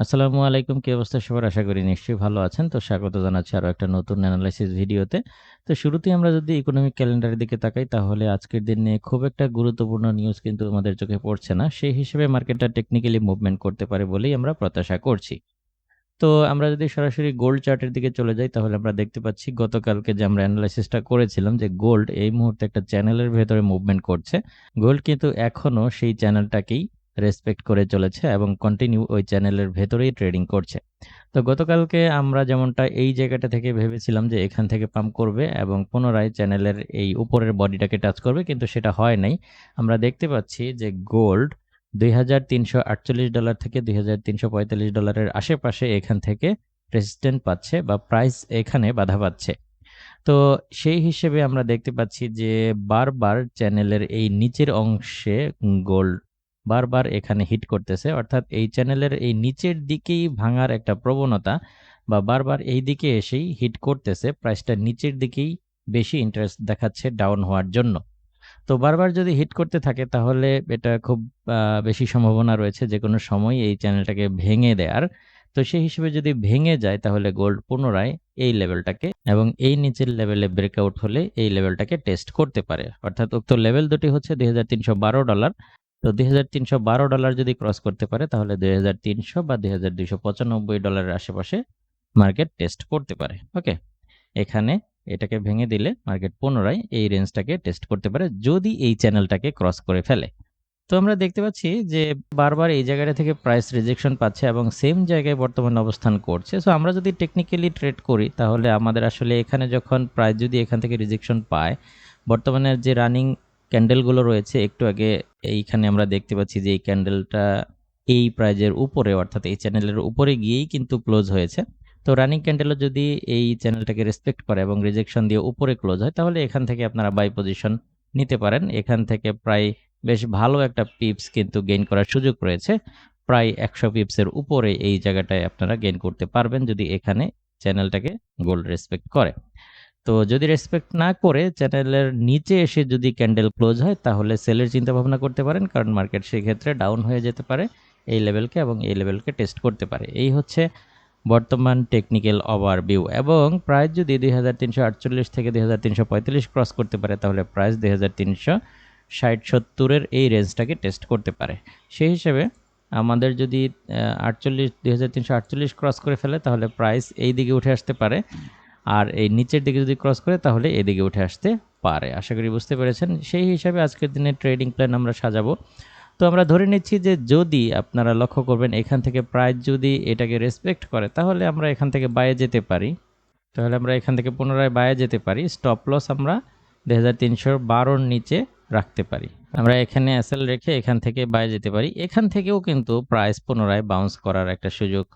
আসসালামু আলাইকুম, কি অবস্থা সবার? আশা করি নিশ্চয়ই ভালো আছেন। তো স্বাগত জানাচ্ছি আরও একটা নতুন অ্যানালাইসিস ভিডিওতে। তো শুরুতেই আমরা যদি ইকোনমিক ক্যালেন্ডারের দিকে তাকাই, তাহলে আজকের দিনে খুব একটা গুরুত্বপূর্ণ নিউজ কিন্তু আমাদের চোখে পড়ছে না। সেই হিসেবে মার্কেটটা টেকনিক্যালি মুভমেন্ট করতে পারে বলেই আমরা প্রত্যাশা করছি। তো আমরা যদি সরাসরি গোল্ড চার্টের দিকে চলে যাই, তাহলে আমরা দেখতে পাচ্ছি গতকালকে যে আমরা অ্যানালাইসিসটা করেছিলাম যে গোল্ড এই মুহূর্তে একটা চ্যানেলের ভেতরে মুভমেন্ট করছে। গোল্ড কিন্তু এখনও সেই চ্যানেলটাকেই রেসপেক্ট করে চলেছে এবং কন্টিনিউ ওই চ্যানেলের ভেতরেই ট্রেডিং করছে। তো গতকালকে আমরা যেমনটা এই জায়গাটা থেকে ভেবেছিলাম যে এখান থেকে পাম্প করবে এবং পুনরায় চ্যানেলের এই উপরের বডিটাকে টাচ করবে, কিন্তু সেটা হয় নাই। আমরা দেখতে পাচ্ছি যে গোল্ড দুই হাজার তিনশো আটচল্লিশ ডলার থেকে দুই হাজার তিনশো পঁয়তাল্লিশ ডলারের আশেপাশে এখান থেকে রেসিস্ট্যান্ট পাচ্ছে বা প্রাইস এখানে বাধা পাচ্ছে। তো সেই হিসেবে আমরা দেখতে পাচ্ছি যে বারবার চ্যানেলের এই নিচের অংশে গোল্ড বারবার এখানে হিট করতেছে। অর্থাৎ এই চ্যানেলের এই নিচের দিকেই ভাঙার একটা প্রবণতা বা বারবার এই দিকে এসেই হিট করতেছে প্রাইসটা নিচের দিকেই বেশি ইন্টারেস্ট দেখাচ্ছে ডাউন হওয়ার জন্য। তো বারবার যদি হিট করতে থাকে, তাহলে এটা খুব বেশি সম্ভাবনা রয়েছে যে কোনো সময় এই চ্যানেলটাকে ভেঙে দেওয়ার তো সেই হিসেবে যদি ভেঙে যায়, তাহলে গোল্ড পুনরায় এই লেভেলটাকে এবং এই নিচের লেভেলে ব্রেকআউট হলে এই লেভেলটাকে টেস্ট করতে পারে। অর্থাৎ উক্ত লেভেল দুটি হচ্ছে দুই হাজার তিনশো বারো ডলার তো দুই হাজার তিনশো বারো ডলার যদি ক্রস করতে পারে, তাহলে দুই হাজার তিনশো বা দুই ডলারের আশেপাশে মার্কেট টেস্ট করতে পারে, ওকে? এখানে এটাকে ভেঙে দিলে মার্কেট পুনরায় এই রেঞ্জটাকে টেস্ট করতে পারে, যদি এই চ্যানেলটাকে ক্রস করে ফেলে। তো আমরা দেখতে পাচ্ছি যে বারবার এই জায়গাটা থেকে প্রাইস রিজেকশন পাচ্ছে এবং সেম জায়গায় বর্তমানে অবস্থান করছে। সো আমরা যদি টেকনিক্যালি ট্রেড করি, তাহলে আমাদের আসলে এখানে যখন প্রাইস যদি এখান থেকে রিজেকশন পায় বর্তমানে যে রানিং ক্যান্ডেলগুলো রয়েছে, একটু আগে এইখানে আমরা দেখতে পাচ্ছি যে এই ক্যান্ডেলটা এই প্রাইজের উপরে, অর্থাৎ এই চ্যানেলের উপরে গিয়েই কিন্তু ক্লোজ হয়েছে। তো রানিং ক্যান্ডেলও যদি এই চ্যানেলটাকে রেসপেক্ট করে এবং রিজেকশন দিয়ে উপরে ক্লোজ হয়, তাহলে এখান থেকে আপনারা বাই পজিশন নিতে পারেন। এখান থেকে প্রায় বেশ ভালো একটা পিপস কিন্তু গেইন করার সুযোগ রয়েছে। প্রায় একশো পিপসের উপরে এই জায়গাটায় আপনারা গেইন করতে পারবেন যদি এখানে চ্যানেলটাকে গোল্ড রেসপেক্ট করে। তো যদি রেসপেক্ট না করে চ্যানেলের নিচে এসে যদি ক্যান্ডেল ক্লোজ হয়, তাহলে সেলের চিন্তা ভাবনা করতে পারেন, কারণ মার্কেট সেক্ষেত্রে ডাউন হয়ে যেতে পারে এই লেভেলকে এবং এই লেভেলকে টেস্ট করতে পারে। এই হচ্ছে বর্তমান টেকনিক্যাল ওভারভিউ এবং প্রাইস যদি দুই হাজার তিনশো আটচল্লিশ থেকে দুই হাজার তিনশো পঁয়তাল্লিশ ক্রস করতে পারে, তাহলে প্রাইস দুই হাজার তিনশো ষাট সত্তরের এই রেঞ্জটাকে টেস্ট করতে পারে। সেই হিসেবে আমাদের যদি আটচল্লিশ, দুই ক্রস করে ফেলে, তাহলে প্রাইস এই দিকে উঠে আসতে পারে। আর এই নিচের দিকে যদি ক্রস করে, তাহলে এদিকে উঠে আসতে পারে। আশা করি বুঝতে পেরেছেন। সেই হিসাবে আজকের দিনে ট্রেডিং প্ল্যান আমরা সাজাবো। তো আমরা ধরে নিচ্ছি যে যদি আপনারা লক্ষ্য করবেন, এখান থেকে প্রাইস যদি এটাকে রেসপেক্ট করে, তাহলে আমরা এখান থেকে বাইরে যেতে পারি। তাহলে আমরা এখান থেকে পুনরায় বাইরে যেতে পারি। স্টপ লস আমরা দু হাজার নিচে রাখতে পারি। আমরা এখানে অ্যাসেল রেখে এখান থেকে বাইরে যেতে পারি। এখান থেকেও কিন্তু প্রাইস পুনরায় বাউন্স করার একটা সুযোগ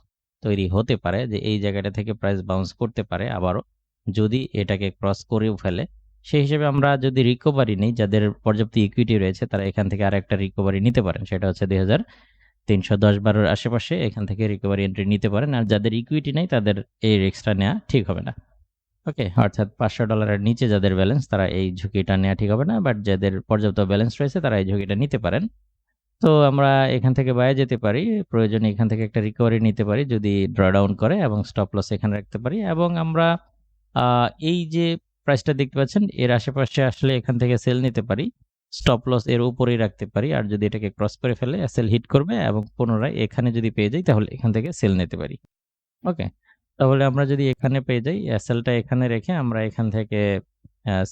তৈরি হতে পারে যে এই জায়গাটা থেকে প্রাইস বাউন্স করতে পারে আবারও। যদি এটাকে ক্রস করেও ফেলে সেই হিসেবে আমরা যদি রিকভারি নেই, যাদের পর্যাপ্ত ইকুইটি রয়েছে, তারা এখান থেকে আর একটা রিকভারি নিতে পারেন। সেটা হচ্ছে দুই হাজার তিনশো দশ বারোর আশেপাশে এখান থেকে রিকভারি এন্ট্রি নিতে পারেন। আর যাদের ইকুইটি নেই, তাদের এই রিক্সটা নেওয়া ঠিক হবে না। ওকে অর্থাৎ পাঁচশো ডলারের নিচে যাদের ব্যালেন্স তারা এই ঝুঁকিটা নেওয়া ঠিক হবে না। বাট যাদের পর্যাপ্ত ব্যালেন্স রয়েছে, তারা এই ঝুঁকিটা নিতে পারেন। তো আমরা এখান থেকে বাইরে যেতে পারি। প্রয়োজনে এখান থেকে একটা রিকভারি নিতে পারি, যদি ড্রডাউন করে এবং স্টপ লস এখানে রাখতে পারি এবং আমরা এই যে প্রাইসটা দেখতে পাচ্ছেন, এর আশেপাশে আসলে এখান থেকে সেল নিতে পারি স্টপ লস এর উপরেই রাখতে পারি আর যদি এটাকে ক্রস করে ফেলে সেল হিট করবে এবং পুনরায় এখানে যদি পেয়ে যাই, তাহলে এখান থেকে সেল নিতে পারি। ওকে তাহলে আমরা যদি এখানে পেয়ে যাই সেলটা এখানে রেখে আমরা এখান থেকে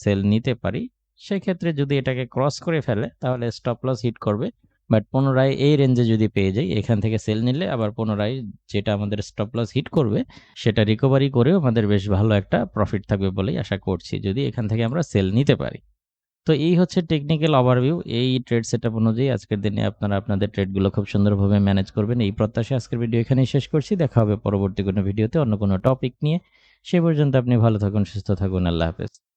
সেল নিতে পারি। সেক্ষেত্রে যদি এটাকে ক্রস করে ফেলে, তাহলে স্টপ লস হিট করবে। বাট পুনরায় এই রেঞ্জে যদি পেয়ে যাই, এখান থেকে সেল নিলে আবার পুনরায় যেটা আমাদের স্টপ লস হিট করবে, সেটা রিকভারি করেও আমাদের বেশ ভালো একটা প্রফিট থাকবে বলেই আশা করছি, যদি এখান থেকে আমরা সেল নিতে পারি। তো এই হচ্ছে টেকনিক্যাল ওভারভিউ এই ট্রেড সেটআপ অনুযায়ী আজকের দিনে আপনারা আপনাদের ট্রেডগুলো খুব সুন্দরভাবে ম্যানেজ করবেন। এই প্রত্যাশা আজকের ভিডিও এখানেই শেষ করছি। দেখা হবে পরবর্তী কোনো ভিডিওতে অন্য কোনো টপিক নিয়ে। সে পর্যন্ত আপনি ভালো থাকুন, সুস্থ থাকুন। আল্লাহ হাফেজ।